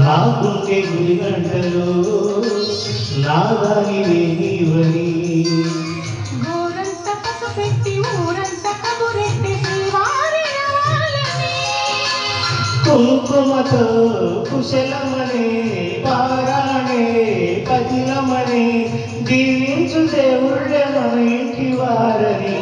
నా గుండె గుడి గంటలో నాదానివే నీవని కుంకుమతో కుశలమనే పారాణే పతిలమనే దీవించు దేవుళ్ళే మన ఇంటి వారని.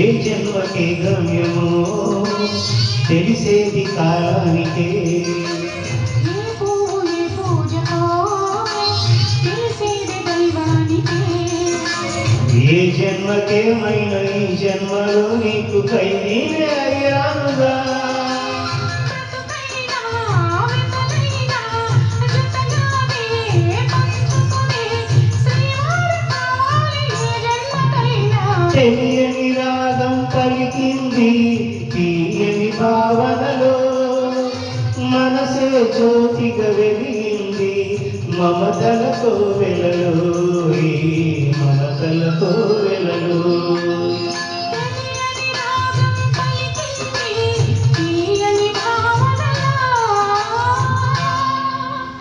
ఏ జన్మకే గమ్యమో తెలిసేది కాలానికే ఏ జన్మకేమైన ఈ జన్మలో నీకు ఖైదీనే అయ్యానుగా జ్యోతిగా వెలిగింది మమతలతో వెలలో మమతలతో వెలలో